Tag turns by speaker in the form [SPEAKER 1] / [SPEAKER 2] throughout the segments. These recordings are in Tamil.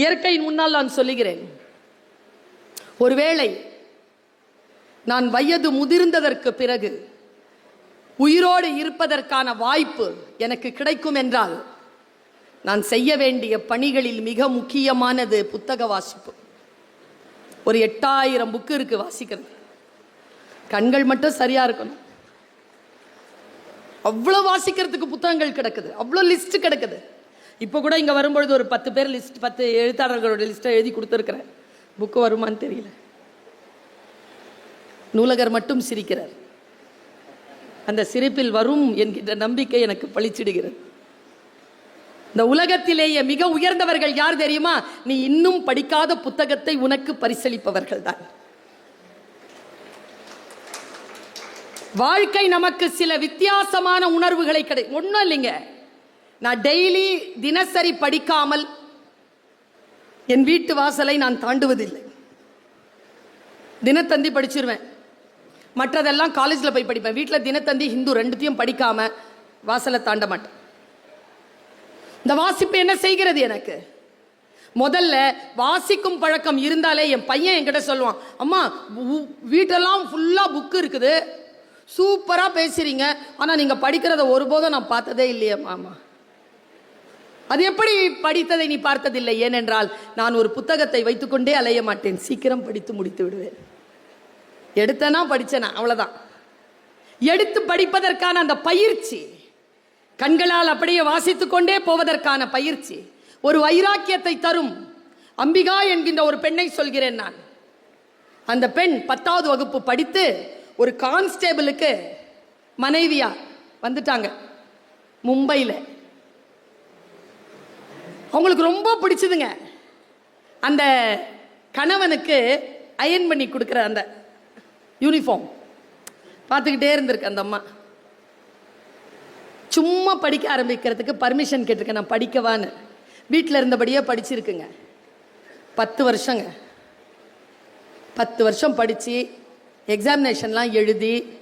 [SPEAKER 1] இயற்கையின் முன்னால் நான் சொல்லுகிறேன். ஒருவேளை நான் வயது முதிர்ந்ததற்கு பிறகு உயிரோடு இருப்பதற்கான வாய்ப்பு எனக்கு கிடைக்கும் என்றால் நான் செய்ய வேண்டிய பணிகளில் மிக முக்கியமானது புத்தக வாசிப்பு. ஒரு எட்டாயிரம் புக்கு இருக்கு வாசிக்கிறது. கண்கள் மட்டும் சரியா இருக்கணும். அவ்வளோ வாசிக்கிறதுக்கு புத்தகங்கள் கிடக்குது. அவ்வளோ லிஸ்ட் கிடக்குது. இப்போ கூட இங்கே வரும்பொழுது ஒரு பத்து பேர் லிஸ்ட் பத்து எழுத்தாளர்களோட லிஸ்ட்டை எழுதி கொடுத்துருக்குறேன். புக்கு வருமான்னு தெரியல. நூலகர் மட்டும் சிரிக்கிறார். அந்த சிரிப்பில் வரும் என்கின்ற நம்பிக்கை எனக்கு பழிச்சிடுகிறது. இந்த உலகத்திலேயே மிக உயர்ந்தவர்கள் யார் தெரியுமா? நீ இன்னும் படிக்காத புத்தகத்தை உனக்கு பரிசளிப்பவர்கள் தான். வாழ்க்கை நமக்கு சில வித்தியாசமான உணர்வுகளை கிடை ஒன்றும் இல்லைங்க. நான் டெய்லி தினசரி படிக்காமல் என் வீட்டு வாசலை நான் தாண்டுவதில்லை. தினத்தந்தி படிச்சிருவேன். மற்றதெல்லாம் காலேஜில் போய் படிப்பேன். வீட்டில் தினத்தந்தி ஹிந்து ரெண்டுத்தையும் படிக்காம வாசலை தாண்ட மாட்டேன். இந்த வாசிப்பு என்ன செய்கிறது எனக்கு? முதல்ல வாசிக்கும் பழக்கம் இருந்தாலே என் பையன் என்கிட்ட சொல்லுவான் அம்மா வீட்டெல்லாம் ஃபுல்லாக புக்கு இருக்குது. சூப்பராக பேசுறீங்க. ஆனால் நீங்கள் படிக்கிறத ஒருபோதும் நான் பார்த்ததே இல்லையே மாமா. அது எப்படி படித்ததை நீ பார்த்ததில்லை? ஏனென்றால் நான் ஒரு புத்தகத்தை வைத்துக்கொண்டே அலைய மாட்டேன். சீக்கிரம் படித்து முடித்து விடுவேன். எடுத்தனா படித்தனா அவ்வளோதான் எடுத்து படிப்பதற்கான அந்த பயிற்சி கண்களால் அப்படியே வாசித்து கொண்டே போவதற்கான பயிற்சி ஒரு வைராக்கியத்தை தரும். அம்பிகா என்கின்ற ஒரு பெண்ணை சொல்கிறேன் நான். அந்த பெண் பத்தாவது வகுப்பு படித்து ஒரு கான்ஸ்டேபிளுக்கு மனைவியா வந்துட்டாங்க. மும்பையில். அவங்களுக்கு ரொம்ப பிடிச்சதுங்க. அந்த கணவனுக்கு அயன் பண்ணி கொடுக்குற அந்த யூனிஃபார்ம் பார்த்துக்கிட்டே இருந்திருக்கு அந்த அம்மா. சும்மா படிக்க ஆரம்பிக்கிறதுக்கு பர்மிஷன் கேட்டிருக்கேன் நான் படிக்கவான்னு. வீட்டில் இருந்தபடியே படிச்சிருக்குங்க. பத்து வருஷங்க. பத்து வருஷம் படித்து எக்ஸாமினேஷன்லாம் எழுதி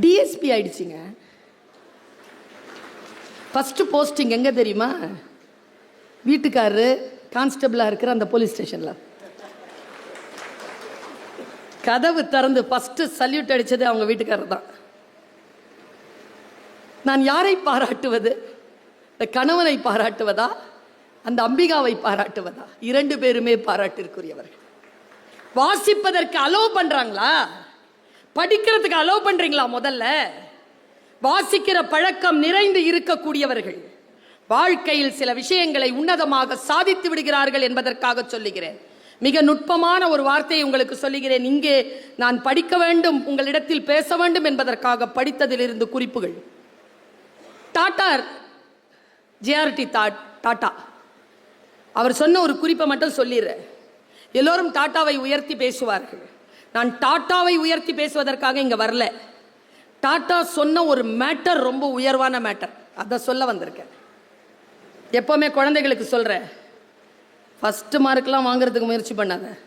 [SPEAKER 1] டிஎஸ்பி ஆயிடுச்சுங்க. ஃபஸ்ட்டு போஸ்டிங் எங்கே தெரியுமா? வீட்டுக்காரரு கான்ஸ்டபிளாக இருக்கிற அந்த போலீஸ் ஸ்டேஷனில் கதவு திறந்து ஃபஸ்ட்டு சல்யூட் அடித்தது அவங்க வீட்டுக்காரர் தான். நான் யாரை பாராட்டுவது? இந்த கணவனை பாராட்டுவதா? அந்த அம்பிகாவை பாராட்டுவதா? இரண்டு பேருமே பாராட்டிற்குரியவர்கள். வாசிப்பதற்கு அலோவ் பண்ணுறாங்களா படிக்கிறதுக்கு அலோவ் பண்ணுறீங்களா முதல்ல? வாசிக்கிற பழக்கம் நிறைந்து இருக்கக்கூடியவர்கள். வாழ்க்கையில் சில விஷயங்களை உன்னதமாக சாதித்து விடுகிறார்கள் என்பதற்காக சொல்லுகிறேன். மிக நுட்பமான ஒரு வார்த்தையை உங்களுக்கு சொல்லுகிறேன். இங்கே நான் படிக்க வேண்டும் உங்களிடத்தில் பேச வேண்டும் என்பதற்காக படித்ததிலிருந்து குறிப்புகள். Tata JRD tata. அவர் சொன்ன ஒரு குறிப்பை மட்டும் சொல்லிடுறேன். எல்லோரும் டாட்டாவை உயர்த்தி பேசுவார்கள். நான் டாட்டாவை உயர்த்தி பேசுவதற்காக இங்கே வரல. டாட்டா சொன்ன ஒரு மேட்டர் ரொம்ப உயர்வான மேட்டர் அதை சொல்ல வந்திருக்கேன். எப்போவுமே குழந்தைகளுக்கு சொல்கிறேன் ஃபஸ்ட்டு மார்க்லாம் வாங்குறதுக்கு முயற்சி பண்ணாத.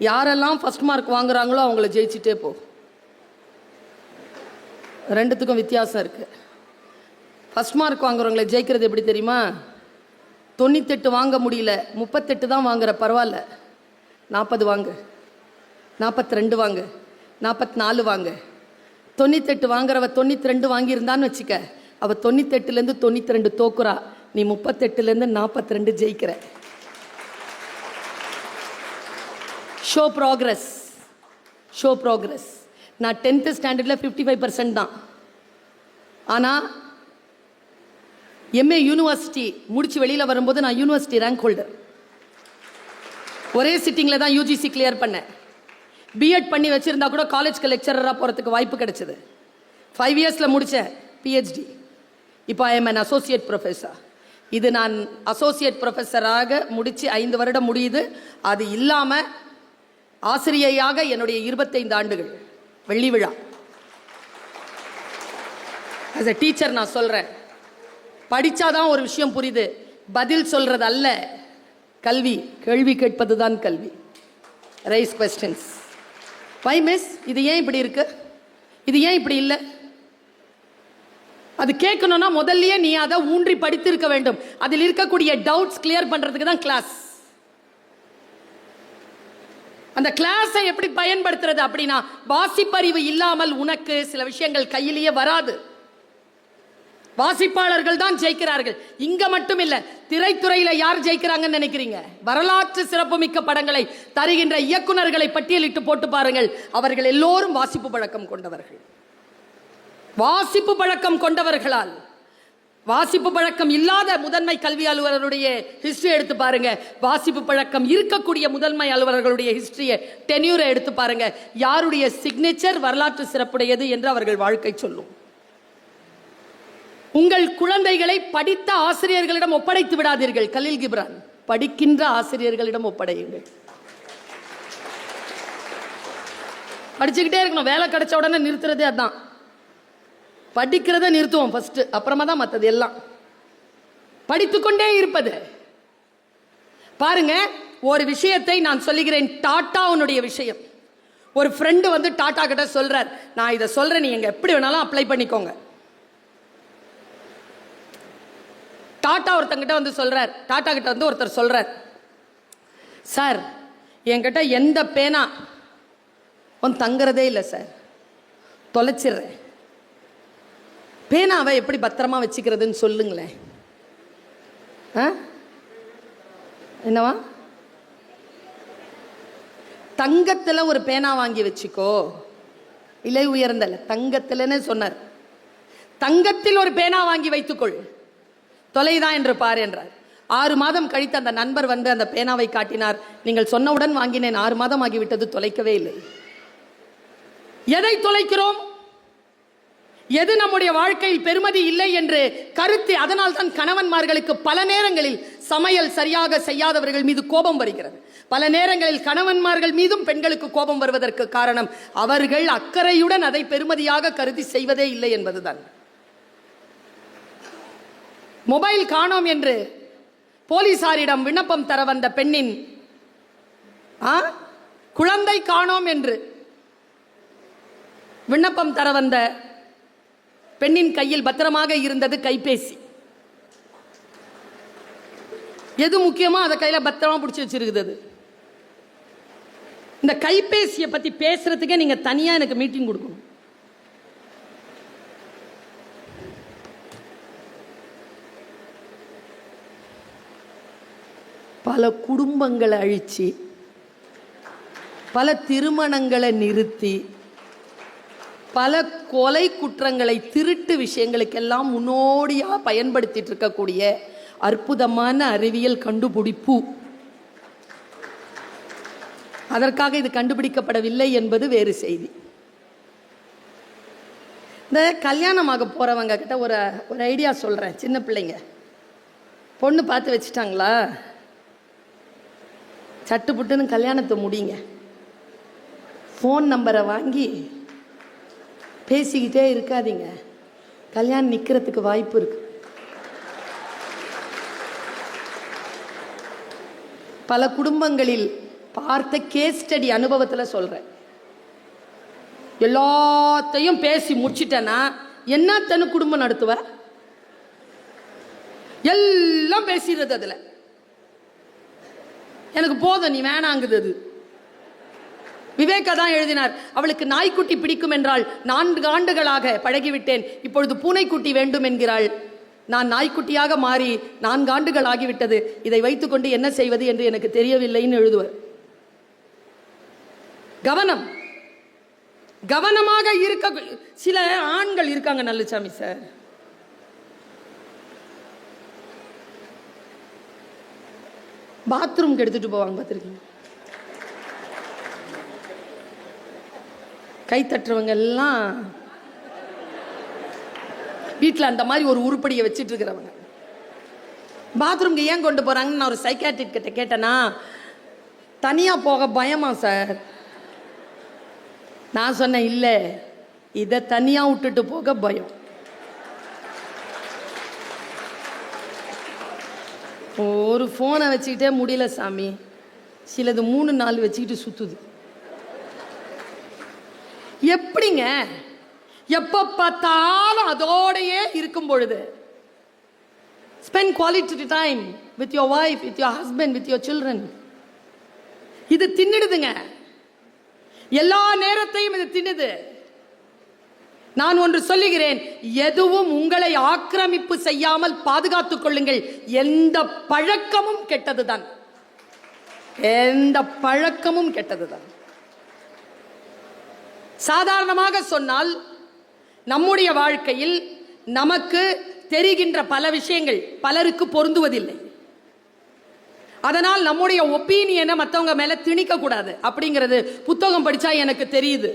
[SPEAKER 1] யாரெல்லாம் ஃபஸ்ட் மார்க் வாங்குறாங்களோ அவங்கள ஜெயிச்சிட்டே போ. ரெண்டுத்துக்கும் வித்தியாசம் இருக்குது ஃபஸ்ட் மார்க் வாங்குறவங்கள ஜெயிக்கிறது எப்படி தெரியுமா? தொண்ணூத்தெட்டு வாங்க முடியல. முப்பத்தெட்டு தான் வாங்குற பரவாயில்ல. நாற்பது வாங்கு. நாற்பத்தி ரெண்டு வாங்கு. நாற்பத்தி நாலு வாங்கு. தொண்ணூத்தெட்டு வாங்குறவ தொண்ணூற்றி ரெண்டு வாங்கியிருந்தான்னு வச்சுக்க. அவள் தொண்ணூத்தெட்டுலேருந்து தொண்ணூற்றி ரெண்டு தோக்குறா. நீ முப்பத்தெட்டுலேருந்து நாற்பத்தி ரெண்டு ஜெயிக்கிற. ஷோ ப்ராக்ரஸ் ஷோ ப்ராக்ரஸ் நான் டென்த்து ஸ்டாண்டர்டில் ஃபிஃப்டி ஃபைவ் பர்சன்ட் தான் ஆனால் எம்ஏ யூனிவர்சிட்டி முடிச்சு வெளியில் வரும்போது நான் யூனிவர்சிட்டி ரேங்க் ஹோல்டர் ஒரே சிட்டிங்கில் தான் யூஜிசி கிளியர் பண்ணேன். பிஎட் பண்ணி வச்சுருந்தா கூட காலேஜ்க்கு லெக்சரராக போகிறதுக்கு வாய்ப்பு கிடச்சிது. ஃபைவ் இயர்ஸில் முடித்தேன் பிஹெச்டி இப்போ I am an associate professor இது நான் அசோசியேட் ப்ரொஃபஸராக முடித்து ஐந்து வருடம் முடியுது. அது இல்லாமல் ஆசிரியையாக என்னுடைய இருபத்தைந்து ஆண்டுகள். வெள்ளி விழா. அஸ் அ டீச்சர் நான் சொல்கிறேன் படித்தாதான் ஒரு விஷயம் புரியுது. பதில் சொல்கிறது அல்ல. கல்வி. கேள்வி கேட்பது தான் கல்வி. ரைஸ் கொஸ்டின்ஸ் வை மிஸ் இது ஏன் இப்படி இருக்கு? இது ஏன் இப்படி இல்லை? அது கேட்கணும்னா முதல்லயே நீ அதை ஊன்றி படித்திருக்க வேண்டும். அதில் இருக்கக்கூடிய டவுட்ஸ் கிளியர் பண்றதுக்கு தான் கிளாஸ் அந்த கிளாஸை எப்படி பயன்படுத்துறது அப்படின்னா வாசிப்பறிவு இல்லாமல் உனக்கு சில விஷயங்கள் கையிலேயே வராது. வாசிப்பாளர்கள் தான் ஜெயிக்கிறார்கள். இங்க மட்டும் இல்ல திரைத்துறையில யார் ஜெயிக்கிறாங்கன்னு நினைக்கிறீங்க? வரலாற்று சிறப்புமிக்க படங்களை தருகின்ற இயக்குனர்களை பட்டியலிட்டு போட்டு பாருங்கள். அவர்கள் எல்லோரும் வாசிப்பு பழக்கம் கொண்டவர்கள். வாசிப்பு பழக்கம் கொண்டவர்களால். வாசிப்பு பழக்கம் இல்லாத முதன்மை கல்வி அலுவலருடைய ஹிஸ்டரி எடுத்து பாருங்க. வாசிப்பு பழக்கம் இருக்கக்கூடிய முதன்மை அலுவலர்களுடைய ஹிஸ்டரியை டென்யூரை எடுத்து பாருங்க. யாருடைய சிக்னேச்சர் வரலாற்று சிறப்புடையது என்று அவர்கள் வாழ்க்கை சொல்லும். உங்கள் குழந்தைகளை படித்த ஆசிரியர்களிடம் ஒப்படைத்து விடாதீர்கள். கலில் கிப்ரான் படிக்கின்ற ஆசிரியர்களிடம் ஒப்படையுங்கள். படிச்சுக்கிட்டே இருக்கணும். வேலை கிடைச்ச உடனே நிறுத்துறதே அதான். படிக்கிறத நிறுத்துவோம் ஃபர்ஸ்ட் அப்புறமா தான் மற்றது எல்லாம். படித்துக்கொண்டே இருப்பது. பாருங்க ஒரு விஷயத்தை நான் சொல்லுகிறேன். டாட்டாவுனுடைய விஷயம். ஒரு ஃப்ரெண்டு வந்து டாட்டா கிட்ட சொல்றார். நான் இதை சொல்றேன். நீங்க எப்படி வேணாலும் அப்ளை பண்ணிக்கோங்க. டாட்டா ஒருத்தங்கிட்ட வந்து சொல்கிறார் டாட்டா கிட்ட வந்து ஒருத்தர் சொல்கிறார் சார் என்கிட்ட எந்த பேனா? ஒன் தங்குறதே இல்லை சார். தொலைச்சிடுறேன் பேனாவை எப்படி பத்திரமா வச்சுக்கிறதுன்னு சொல்லுங்களேன். ஆ? என்னவா? தங்கத்தில் ஒரு பேனா வாங்கி வச்சுக்கோ. விலை உயர்ந்தல தங்கத்தில்னு சொன்னார். தங்கத்தில் ஒரு பேனா வாங்கி வைத்துக்கொள். தொலைதான் என்று பார் என்றார். ஆறு மாதம் கழித்து அந்த நண்பர் வந்து அந்த பேனாவை காட்டினார். நீங்கள் சொன்னவுடன் வாங்கினேன். ஆறு மாதம் ஆகிவிட்டது தொலைக்கவே இல்லை. எதை தொலைக்கிறோம்? எது நம்முடைய வாழ்க்கையில் பெருமதி இல்லை என்று கருத்து அதனால் தான் கணவன்மார்களுக்கு பல நேரங்களில் சமையல் சரியாக செய்யாதவர்கள் மீது கோபம் வருகிறது. பல நேரங்களில் கணவன்மார்கள் மீதும் பெண்களுக்கு கோபம் வருவதற்கு காரணம் அவர்கள் அக்கறையுடன் அதை பெருமதியாக கருதி செய்வதே இல்லை என்பதுதான். மொபைல் காணோம் என்று போலீசாரிடம் விண்ணப்பம் தர வந்த பெண்ணின் ஆ? குழந்தை காணோம் என்று விண்ணப்பம் தர வந்த பெண்ணின் கையில் பத்திரமாக இருந்தது கைபேசி எது முக்கியமோ அதை கையில் பத்திரமா பிடிச்சி வச்சிருக்குது அது. இந்த கைபேசியை பற்றி பேசுறதுக்கே நீங்கள் தனியாக எனக்கு மீட்டிங் கொடுக்கணும் பல குடும்பங்களை அழித்து பல திருமணங்களை நிறுத்தி பல கொலை குற்றங்களை திருட்டு விஷயங்களுக்கெல்லாம் முன்னோடியாக பயன்படுத்திட்டு இருக்கக்கூடிய அற்புதமான அறிவியல் கண்டுபிடிப்பு. அதற்காக இது கண்டுபிடிக்கப்படவில்லை என்பது வேறு செய்தி. இந்த கல்யாணமாக போகிறவங்க கிட்ட ஒரு ஒரு ஐடியா சொல்கிறேன் சின்ன பிள்ளைங்க. பொண்ணு பார்த்து வச்சுட்டாங்களா? சட்டு புட்டுன்னு கல்யாணத்தை முடிங்க. ஃபோன் நம்பரை வாங்கி பேசிக்கிட்டே இருக்காதீங்க. கல்யாணம் நிற்கிறதுக்கு வாய்ப்பு இருக்கு. பல குடும்பங்களில் பார்த்த கேஸ் ஸ்டடி அனுபவத்தில் சொல்கிறேன் எல்லாத்தையும் பேசி முடிச்சிட்டேன்னா என்னத்தனு குடும்பம் நடத்துவ? எல்லாம் பேசிடுறது அதில். எனக்கு போதும் நீ வேணாங்குது அது. விவேகா தான் எழுதினார் அவளுக்கு நாய்க்குட்டி பிடிக்கும் என்றால் நான்கு ஆண்டுகளாக பழகிவிட்டேன் இப்பொழுது பூனைக்குட்டி வேண்டும் என்கிறாள் நான் நாய்க்குட்டியாக மாறி நான்கு ஆண்டுகள் ஆகிவிட்டது இதை வைத்துக்கொண்டு என்ன செய்வது என்று எனக்கு தெரியவில்லைன்னு எழுதுவர். கவனம். கவனமாக இருக்க சில ஆண்கள் இருக்காங்க நல்லுசாமி சார். பாத்ரூம்க்கு எடுத்துட்டு போவாங்க பார்த்துருக்கீங்க கை தட்டுறவங்க எல்லாம் வீட்டில் அந்த மாதிரி ஒரு உருப்படியை வச்சுட்டு இருக்கிறவங்க. பாத்ரூம்க்கு ஏன் கொண்டு போறாங்கன்னு நான் ஒரு சைக்காட்ரிக் கிட்ட கேட்டேன்னா தனியாக போக பயமா சார் நான் சொன்னேன் இல்லை இதை தனியாக விட்டுட்டு போக பயம். ஒரு ஃபோனை வச்சுக்கிட்டே முடியல சாமி. சிலது மூணு நாள் வச்சுக்கிட்டு சுற்றுது எப்படிங்க? எப்போ பார்த்தாலும் அதோடையே இருக்கும் பொழுது. Spend quality time with your wife with your husband with your children இது தின்னுடுதுங்க. எல்லா நேரத்தையும் இது தின்னுது. நான் ஒன்று சொல்லுகிறேன் எதுவும் உங்களை ஆக்கிரமிப்பு செய்யாமல் பாதுகாத்துக் கொள்ளுங்கள். எந்த பழக்கமும் கெட்டதுதான். எந்த பழக்கமும் கெட்டதுதான். சாதாரணமாக சொன்னால் நம்முடைய வாழ்க்கையில் நமக்கு தெரிகின்ற பல விஷயங்கள் பலருக்கு பொருந்துவதில்லை. அதனால் நம்முடைய ஒப்பீனியனை மற்றவங்க மேல திணிக்க கூடாது. அப்படிங்கிறது புத்தகம் படிச்சா எனக்கு தெரியுது.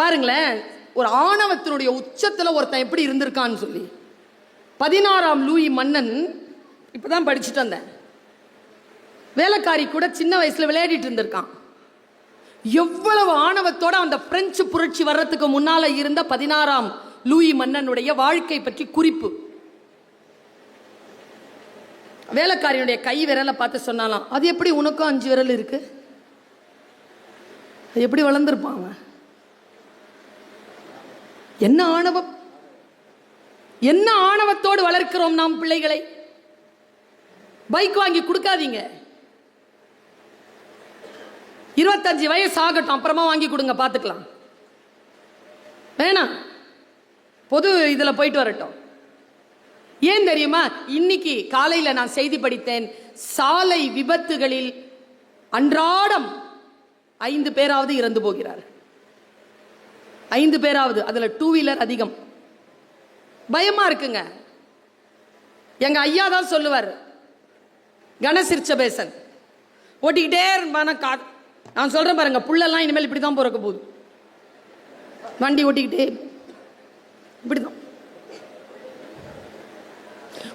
[SPEAKER 1] பாருங்களேன் ஒரு ஆணவத்தினுடைய உச்சத்தில் ஒருத்தன் எப்படி இருந்திருக்கான்னு சொல்லி. பதினாறாம் லூயி மன்னன் இப்போ தான் படிச்சுட்டு வந்தேன். வேலைக்காரி கூட சின்ன வயசில் விளையாடிட்டு இருந்திருக்கான். எவ்வளவு ஆணவத்தோட அந்த பிரெஞ்சு புரட்சி வர்றதுக்கு முன்னால் இருந்த பதினாறாம் லூயி மன்னனுடைய வாழ்க்கை பற்றி குறிப்பு. வேலைக்காரியுடைய கை விரலை பார்த்து சொன்னாலாம் அது எப்படி உனக்கும் அஞ்சு விரல் இருக்கு? அது எப்படி வளர்ந்துருப்பான் அவன்? என்ன ஆணவம்? என்ன ஆணவத்தோடு வளர்க்கிறோம் நாம் பிள்ளைகளை? பைக் வாங்கி கொடுக்காதீங்க. இருபத்தஞ்சு வயசு ஆகட்டும் அப்புறமா வாங்கி கொடுங்க பார்த்துக்கலாம். வேணாம். பொது இதில் போயிட்டு வரட்டும். ஏன் தெரியுமா? இன்னைக்கு காலையில் நான் செய்தி படித்தேன் சாலை விபத்துகளில் அன்றாடம் ஐந்து பேராவது இறந்து போகிறார் ஐந்து பேராவது அதில் டூ வீலர் அதிகம். பயமாக இருக்குங்க. எங்கள் ஐயா தான் சொல்லுவார் கணசிரிச்சபேசன் ஓட்டிக்கிட்டே இருப்பான கா நான் சொல்கிறேன் பாருங்க புள்ளெல்லாம் இனிமேல் இப்படி தான் பிறக்க போகுது. வண்டி ஓட்டிக்கிட்டே இப்படி தான்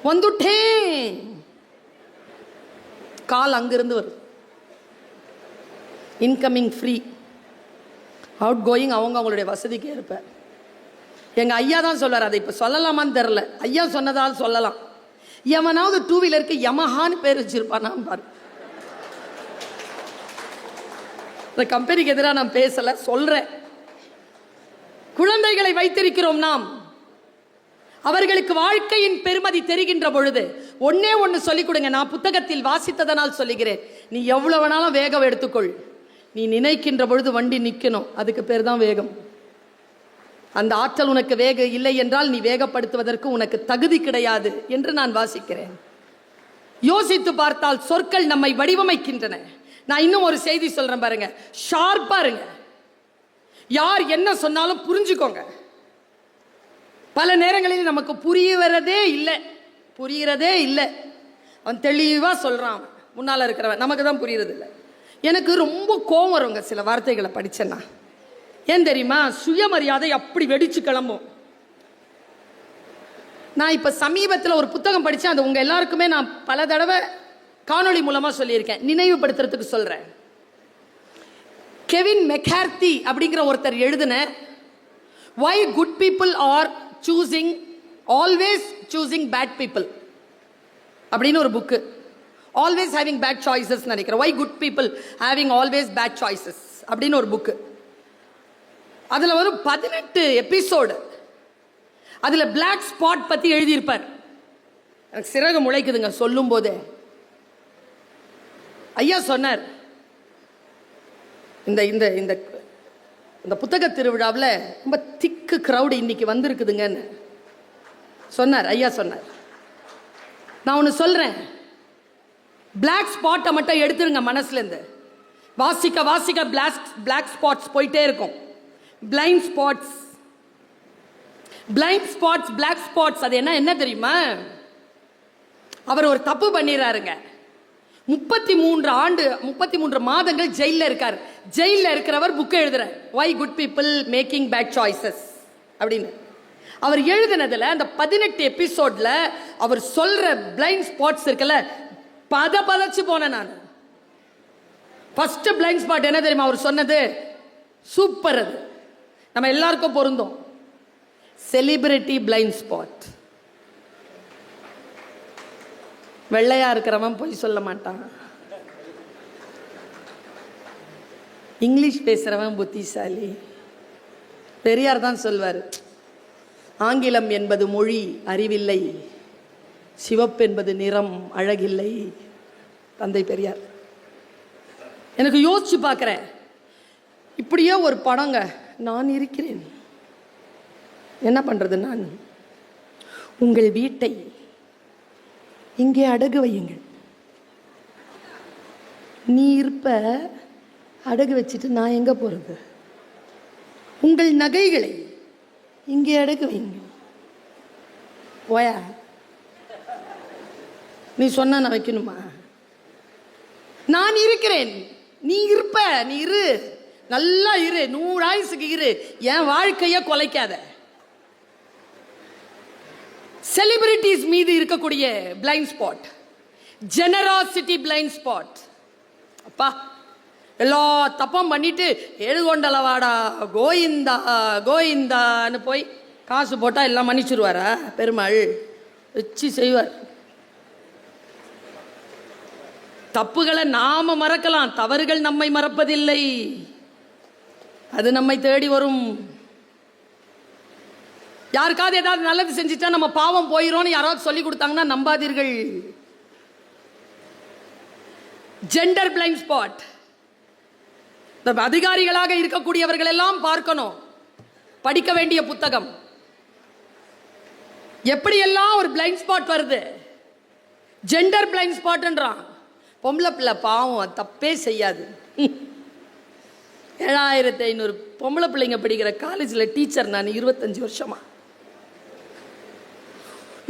[SPEAKER 1] வந்துட்டேன். கால் அங்கிருந்து வரும் இன்கமிங் ஃப்ரீ அவுட் கோயிங் அவங்க அவங்களுடைய வசதிக்கு ஏற்ப. எங்கள் ஐயா தான் சொல்றாரு அதை இப்போ சொல்லலாமான்னு தெரில ஐயா சொன்னதால் சொல்லலாம். எவனாவது டூ வீலருக்கு யமஹான்னு பேர் வச்சிருப்பானா பாரு. இந்த கம்பெனிக்கு எதிராக நான் பேசலை சொல்கிறேன் குழந்தைகளை வைத்திருக்கிறோம் நாம். அவர்களுக்கு வாழ்க்கையின் பெருமதி தெரிகின்ற பொழுது ஒன்னே ஒன்று சொல்லிக் கொடுங்க நான் புத்தகத்தில் வாசித்ததனால் சொல்லுகிறேன். நீ எவ்வளவு வேணாலும் வேகம் எடுத்துக்கொள். நீ நினைக்கின்ற பொழுது வண்டி நிற்கணும் அதுக்கு பேர் தான் வேகம். அந்த ஆற்றல் உனக்கு வேக இல்லை என்றால் நீ வேகப்படுத்துவதற்கு உனக்கு தகுதி கிடையாது என்று நான் வாசிக்கிறேன். யோசித்து பார்த்தால் சொற்கள் நம்மை வடிவமைக்கின்றன. நான் இன்னும் ஒரு செய்தி சொல்றேன் பாருங்க. ஷார்ப்பா இருங்க. யார் என்ன சொன்னாலும் புரிஞ்சுக்கோங்க. பல நேரங்களில் நமக்கு புரியுறதே இல்லை. புரியறதே இல்லை. அவன் தெளிவாக சொல்கிறான் அவன் முன்னால் இருக்கிறவன். நமக்கு தான் புரியறது இல்லை எனக்கு ரொம்ப கோவம் வருங்க சில வார்த்தைகளை படித்தேன்னா ஏன் தெரியுமா? சுயமரியாதை அப்படி வெடிச்சு கிளம்பும். நான் இப்போ சமீபத்தில் ஒரு புத்தகம் படித்தேன் அது உங்கள் எல்லாருக்குமே நான் பல தடவை காணொளி மூலமாக சொல்லியிருக்கேன். நினைவுபடுத்துறதுக்கு சொல்கிறேன் கெவின் மெக்கார்த்தி அப்படிங்கிற ஒருத்தர் எழுதின why good people are choosing always choosing bad people அப்படின்னு ஒரு book. Always having bad choices நினைக்கிறேன். Why good people having always bad choices அப்படின்னு ஒரு புக்கு அதில் ஒரு பதினெட்டு எபிசோடு அதில் பிளாக் ஸ்பாட் பற்றி எழுதியிருப்பார். எனக்கு சிறகு முளைக்குதுங்க சொல்லும் போதே ஐயா சொன்னார் இந்த இந்த இந்த இந்த புத்தக திருவிழாவில் ரொம்ப திக்கு க்ரௌடு இன்னைக்கு வந்திருக்குதுங்கன்னு. சொன்னார் ஐயா சொன்னார். நான் ஒன்று சொல்கிறேன் பிளாக் ஸ்பாட்டை மட்டும் எடுத்துருங்க மனசுலேருந்து. வாசிக்க வாசிக்க பிளாக் பிளாக் ஸ்பாட்ஸ் போயிட்டே இருக்கும். Blind spots blind spots black spots அது என்ன என்ன தெரியுமா? அவர் ஒரு தப்பு பண்ணிடுறாருங்க முப்பத்தி மூன்று ஆண்டு முப்பத்தி மூன்று மாதங்கள் ஜெயிலில் இருக்கார். ஜெயிலில் இருக்கிறவர் புக் எழுதுறார். Why good people making bad choices அப்படின்னு. அவர் எழுதினதில் அந்த பதினெட்டு எபிசோட்ல அவர் சொல்ற பிளைண்ட் ஸ்பாட்ஸ் இருக்குல்ல பத பதச்சு போனேன் நான். ஃபஸ்ட்டு பிளைண்ட் ஸ்பாட் என்ன தெரியுமா? அவர் சொன்னது சூப்பர் அது. நம்ம எல்லாருக்கும் பொருந்தும். செலிபிரிட்டி பிளைண்ட் ஸ்பாட் வெள்ளையா இருக்கிறவன் பொய் சொல்ல மாட்டான். இங்கிலீஷ் பேசுறவன் புத்திசாலி. பெரியார் தான் சொல்வார் ஆங்கிலம் என்பது மொழி அறிவில்லை. சிவப்பு என்பது நிறம் அழகில்லை. தந்தை பெரியார். எனக்கு யோசிச்சு பார்க்குறேன். இப்படியே ஒரு படங்க நான் இருக்கிறேன். என்ன பண்ணுறது நான்? உங்கள் வீட்டை இங்கே அடகு வையுங்கள். நீ இருப்ப அடகு வச்சுட்டு நான் எங்கே போகிறது உங்கள் நகைகளை இங்கே அடகு வையுங்கள். போயா நீ சொன்ன நான் வைக்கணுமா? நான் இருக்கிறேன். நீ இருப்ப நீ இரு. நல்லா இரு நூறு ஆயுசுக்கு இரு. என் வாழ்க்கைய கொலைக்காத. செலிபிரிட்டிஸ் மீது இருக்கக்கூடிய blind spot generosity blind spot அப்பா எல்லா தப்பம் பண்ணிட்டு எழுகொண்டலவாடா கோயிந்தா கோயிந்தான்னு போய் காசு போட்டால் எல்லாம் மன்னிச்சிருவாரா? பெருமாள் வச்சு செய்வார். தப்புகளை நாம மறக்கலாம். தவறுகள் நம்மை மறப்பதில்லை. அது நம்மை தேடி வரும். யாருக்காவது ஏதாவது நல்லது செஞ்சுட்டா நம்ம பாவம் போயிடும்னு யாராவது சொல்லி கொடுத்தாங்கன்னா நம்பாதீர்கள். ஜெண்டர் பிளைண்ட் ஸ்பாட் இந்த அதிகாரிகளாக இருக்கக்கூடியவர்கள் எல்லாம் பார்க்கணும். படிக்க வேண்டிய புத்தகம். எப்படியெல்லாம் ஒரு பிளைண்ட் ஸ்பாட் வருது? ஜெண்டர் பிளைண்ட் ஸ்பாட்ன்றான் பொம்பளை பிள்ளை பாவம் தப்பே செய்யாது. ஏழாயிரத்தி ஐநூறு பொம்பளை பிள்ளைங்க படிக்கிற காலேஜில் டீச்சர் நான் இருபத்தஞ்சி வருஷமா.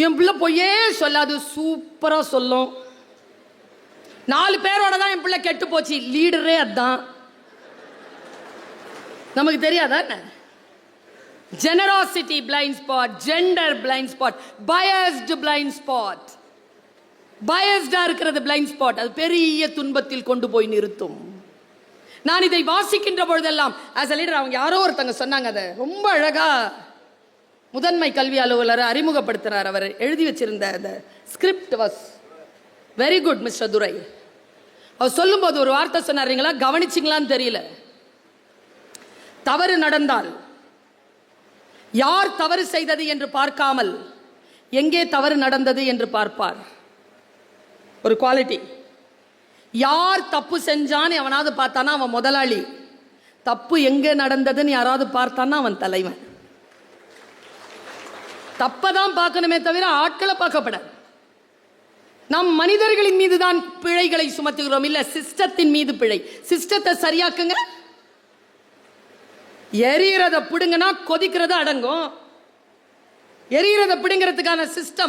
[SPEAKER 1] என் பிள்ளை பொய்யே சொல்லாது சூப்பராக சொல்லும். நாலு பேரோட தான் என் பிள்ளை கெட்டு போச்சு லீடரே அதுதான் நமக்கு தெரியாதா என்ன? Generosity blind spot gender blind spot biased blind spot பயஸ்டா இருக்கிறது பிளைண்ட் ஸ்பாட் அது பெரிய துன்பத்தில் கொண்டு போய் நிறுத்தும். நான் இதை வாசிக்கின்ற பொழுதெல்லாம் ஆஸ் அ லீடர் அவங்க யாரோ ஒருத்தங்க சொன்னாங்க அதை. ரொம்ப அழகா முதன்மை கல்வி அலுவலர் அறிமுகப்படுத்துறார் அவர். எழுதி வச்சிருந்த அந்த script was very good mister Durai அவர் சொல்லும்போது ஒரு வார்த்தை சொன்னாருங்களா கவனிச்சிங்களான்னு தெரியல. தவறு நடந்தால் யார் தவறு செய்தது என்று பார்க்காமல் எங்கே தவறு நடந்தது என்று பார்ப்பார்? ஒரு குவாலிட்டி யார் தப்பு செஞ்சான்னு எவனாவது பார்த்தானா அவன் முதலாளி. தப்பு எங்கே நடந்ததுன்னு யாராவது பார்த்தானா அவன் தலைவன். தப்பை தான் பார்க்கணுமே தவிர ஆட்களை பார்க்கப்பட நாம் மனிதர்களின் மீது தான் பிழைகளை சுமத்துகிறோம். இல்லை சிஸ்டத்தின் மீது பிழை. சிஸ்டத்தை சரியாக்குங்க. எரியறத பிடுங்கன்னா கொதிக்கிறது அடங்கும். எரியறத பிடுங்கிறதுக்கான சிஸ்டம்